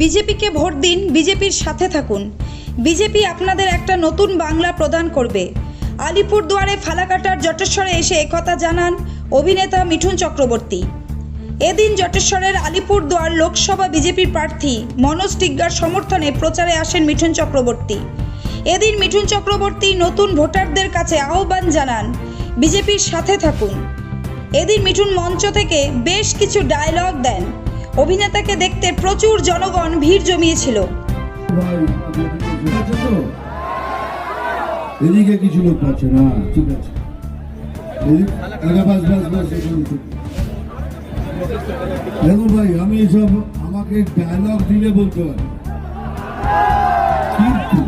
বিজেপিকে ভোট দিন, বিজেপির সাথে থাকুন। বিজেপি আপনাদের একটা নতুন বাংলা প্রদান করবে। আলিপুরদুয়ারে ফালাকাটার জটেশ্বরে এসে একথা জানান অভিনেতা মিঠুন চক্রবর্তী। এদিন জটেশ্বরের আলিপুরদুয়ার লোকসভা বিজেপির প্রার্থী মনোজ টিগ্গার সমর্থনে প্রচারে আসেন মিঠুন চক্রবর্তী। এদিন মিঠুন চক্রবর্তী নতুন ভোটারদের কাছে আহ্বান জানান, বিজেপির সাথে থাকুন। এদিন মিঠুন মঞ্চ থেকে বেশ কিছু ডায়লগ দেন। অভিনেতাকে দেখতে প্রচুর জনগণ ভিড় জমিয়েছিল? এদিকে কিছু লোক পাচ্ছে না? ঠিক আছে। দেখুন ভাই, আমি এসব আমাকে ডায়লগ দিলে বলতে পারি কিন্তু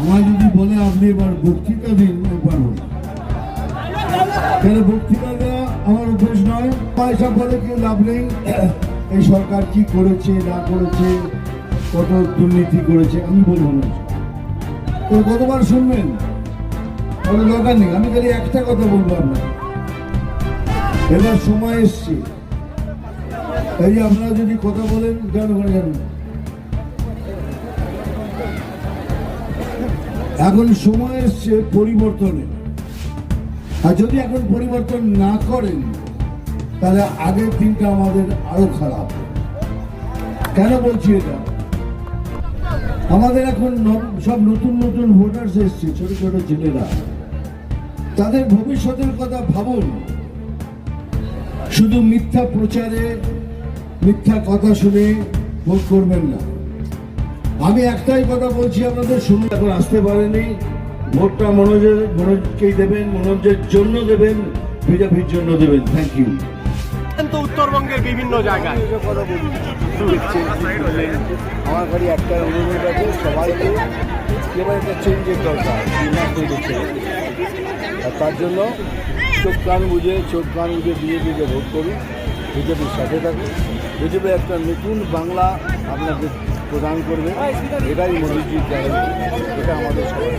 আমার যদি বলে আপনি এবার বক্তৃতা দিন পারব কেন বক্তৃতা দেওয়া আমার অভ্যেস নয়? পয়সা বলে কেউ লাভ নেই। এই সরকার কি করেছে, না করেছে, কত দুর্নীতি করেছে, আমি বলব না। তো কতবার শুনবেন? কোনো দরকার নেই, আমি খালি একটা কথা বলব আপনার এবার সময় এসছে। এই আপনারা যদি কথা বলেন জানো করে জানেন এখন সময় এসছে পরিবর্তনের। আর যদি এখন পরিবর্তন না করেন তাহলে আগের দিনটা আমাদের আরও খারাপ। কেন বলছি এটা? আমাদের এখন সব নতুন নতুন ভোটার্স এসছে, ছোট ছোট ছেলেরা তাদের ভবিষ্যতের কথা ভাবুন। শুধু মিথ্যা প্রচারে, মিথ্যা কথা শুনে ভোট করবেন না। আমি একটাই কথা বলছি, আপনাদের শুনুন। এখন আসতে পারেনি। ভোটটা মনোজের, মনোজকেই দেবেন, মনোজের জন্য দেবেন, বিজেপির জন্য দেবেন। থ্যাংক ইউ কিন্তু উত্তরবঙ্গের বিভিন্ন জায়গায়। আমার একটা অনুরোধ আছে, সবাইকে এবার একটা চেঞ্জের দরকার আর তার জন্য চোখ কান বুঝে, চোখ কান বুঝে বিজেপিকে ভোট করুন, বিজেপির সাথে থাকুন। বিজেপি একটা নতুন বাংলা আপনাকে প্রদান করবে, এটাই মোদীজির গ্যারেন্টি এটা আমাদের সবাই